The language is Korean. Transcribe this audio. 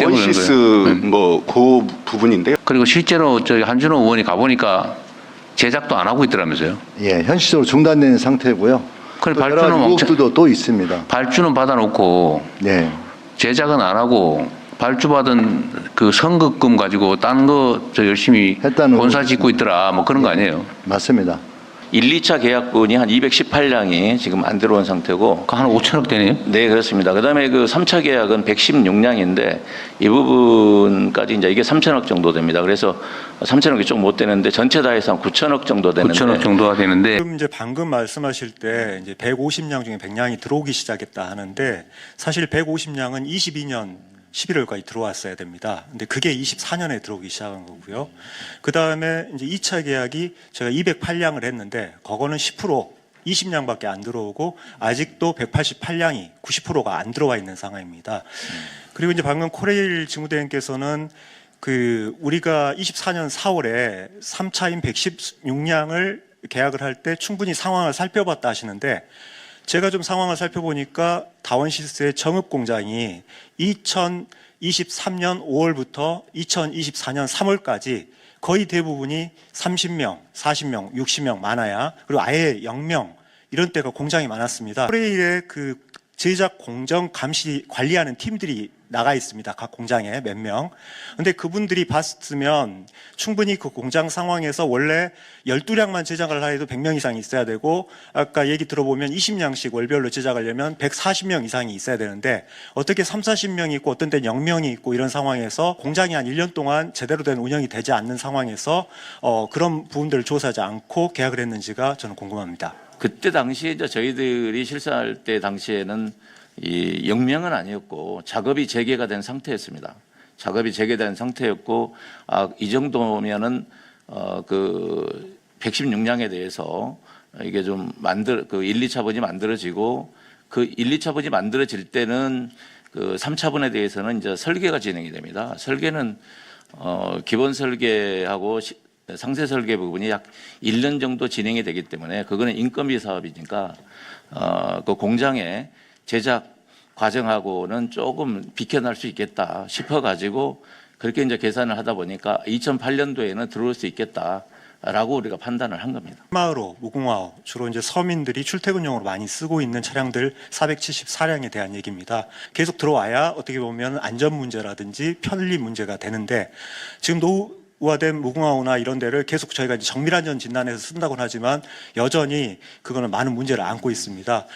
때문에 원시스. 네. 뭐그 부분인데요. 그리고 실제로 저기 한준호 의원이 가보니까 제작도 안 하고 있더라면서요. 예, 현실적으로 중단된 상태고요. 또 여러 발주는 가지 의혹들도 또 있습니다. 발주는 받아놓고 예, 제작은 안 하고 발주받은 그 선급금 가지고 딴 거 저 열심히 했다는 본사 짓고 있더라 뭐 그런 거 아니에요. 맞습니다. 1, 2차 계약분이 한 218량이 지금 안 들어온 상태고 그한 5천억 되네요. 네 그렇습니다. 그다음에 그 3차 계약은 116량인데 이 부분까지 이제 이게 3천억 정도 됩니다. 그래서 3천억이 좀 못 되는데 전체 다 해서 한 9천억 정도 되는데 9천억 정도가 되는데 지금 이제 방금 말씀하실 때 이제 150량 중에 100량이 들어오기 시작했다 하는데 사실 150량은 22년 11월까지 들어왔어야 됩니다. 근데 그게 24년에 들어오기 시작한 거고요. 그 다음에 이제 2차 계약이 제가 208량을 했는데 그거는 10% 20량밖에 안 들어오고 아직도 188량이 90%가 안 들어와 있는 상황입니다. 그리고 이제 방금 코레일 직무대행께서는 그 우리가 24년 4월에 3차인 116량을 계약을 할 때 충분히 상황을 살펴봤다 하시는데 제가 좀 상황을 살펴보니까 다원시스의 정읍 공장이 2023년 5월부터 2024년 3월까지 거의 대부분이 30명, 40명, 60명 많아야 그리고 아예 0명 이런 때가 공장이 많았습니다. 코레일의 그 제작 공정 감시 관리하는 팀들이 나가 있습니다. 각 공장에 몇 명. 근데 그분들이 봤으면 충분히 그 공장 상황에서 원래 12량만 제작을 하여도 100명 이상이 있어야 되고 아까 얘기 들어보면 20량씩 월별로 제작하려면 140명 이상이 있어야 되는데 어떻게 3, 40명이 있고 어떤 때는 0명이 있고 이런 상황에서 공장이 한 1년 동안 제대로 된 운영이 되지 않는 상황에서 어, 그런 부분들을 조사하지 않고 계약을 했는지가 저는 궁금합니다. 그때 당시에 이제 저희들이 실사할 때 당시에는 이 영명은 아니었고 작업이 재개가 된 상태였습니다. 작업이 재개된 상태였고 아, 이 정도면은 어, 그 116량에 대해서 이게 좀 만들 그 1, 2차분이 만들어지고 그 1, 2차분이 만들어질 때는 그 3차분에 대해서는 이제 설계가 진행이 됩니다. 설계는 어, 기본 설계하고 시- 상세 설계 부분이 약 1년 정도 진행이 되기 때문에 그거는 인건비 사업이니까 어, 그 공장의 제작 과정하고는 조금 비켜날 수 있겠다 싶어 가지고 그렇게 이제 계산을 하다 보니까 2008년도에는 들어올 수 있겠다 라고 우리가 판단을 한 겁니다. 마으로 무궁화호 주로 이제 서민들이 출퇴근용으로 많이 쓰고 있는 차량들 474량에 대한 얘기입니다. 계속 들어와야 어떻게 보면 안전 문제라든지 편리 문제가 되는데 지금 노후화된 무궁화호나 이런 데를 계속 저희가 이제 정밀 안전 진단에서 쓴다고는 하지만 여전히 그거는 많은 문제를 안고 있습니다.